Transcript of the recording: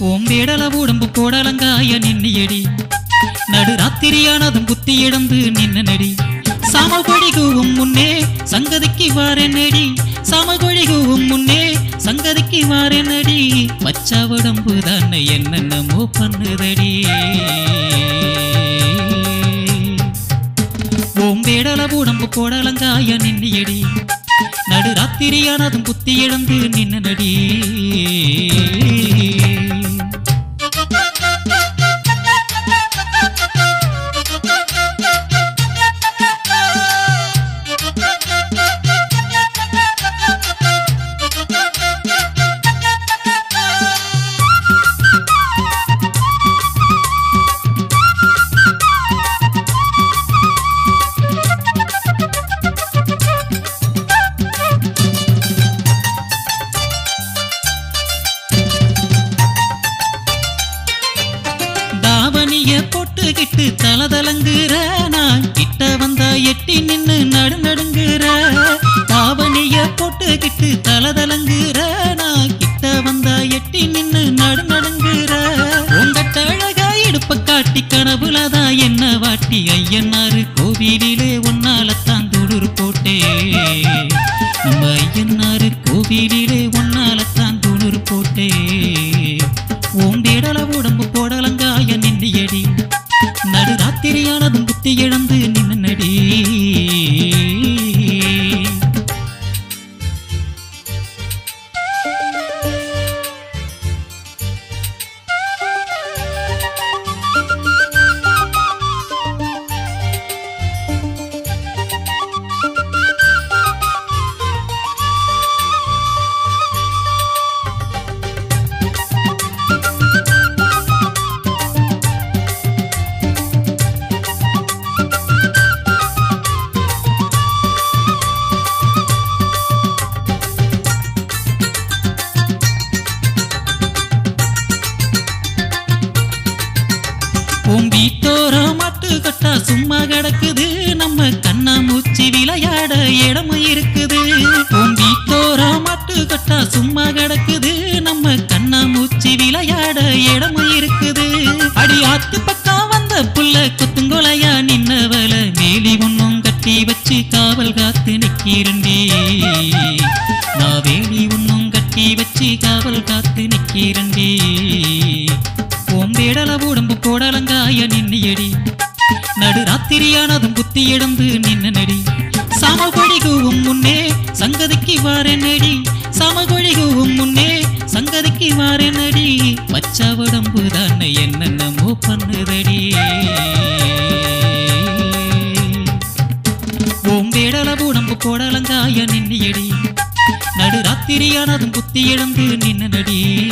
ஓம்பேடல உடம்பு கோடலங்காய நின்னியடி. நடு ராத்திரியானதும் புத்தி இழந்து நின்ன நடி சாமகொழிகுவும் முன்னே சங்கதிக்கு வார நடி சாமகொழி முன்னே சங்கதிக்கு வார நடி பச்சா உடம்பு தானே என்னென்னமோ பண்ணுதடி. ஓம்பேடல உடம்பு கோடலங்காய நின்னியடி. நடு ராத்திரியானதும் புத்தி இழந்து நின்ன நடி போட்டுக்கிட்டு தலதலங்குற நான். கிட்ட வந்தா எட்டி நின்னு நடு நடுங்குற. தாவணிய போட்டுக்கிட்டு தலதலங்குற நான். கிட்ட வந்தா எட்டி நின்னு நடு நடுங்குற. உங்கட்ட அழகா இடுப்ப காட்டி கனவுலதான் என்ன வாட்டி ஐயனாரு. கோவிலிலே உன்னாலத்தான் துடுர் போட்டே நம்ம ஐயன்னாரு கோவிலிலே உன்னாலத்தான் துடுர் போட்டே உன் வீட்டோர மாட்டு சும்மா கிடக்குது. நம்ம கண்ணா மூச்சி விளையாட இடம் இருக்குது. உன் வீட்டோர மாட்டு கட்டா சும்மா கிடக்குது. நம்ம கண்ணா மூச்சி விளையாட இடம் இருக்குது. அடி ஆத்து பக்கம் வந்த புள்ள குத்துங்கொலையா நின்னவல வேலி ஒன்னும் கட்டி வச்சு காவல் காத்து நிக்கிறண்டே நான் வேலி ஒன்னும் கட்டி வச்சு காவல் காத்து நிக்கிறண்டே கோடலங்காய நின்னியடி நடு ராத்திரியானதும் புத்தி எழுந்து நின்ன நடி. சமகொழிகுவும் முன்னே சங்கதிக்கு வார நடி. சமகொழிகுவும் முன்னே சங்கதிக்கு வார நடி. பச்சா உடம்பு தானே என்னென்னமோ பண்ணுதடி. ஓம்பேடல உடம்பு கோடலங்காய நின்னியடி. நடு ராத்திரியானதும் புத்தி எழுந்து நின்ன நடி.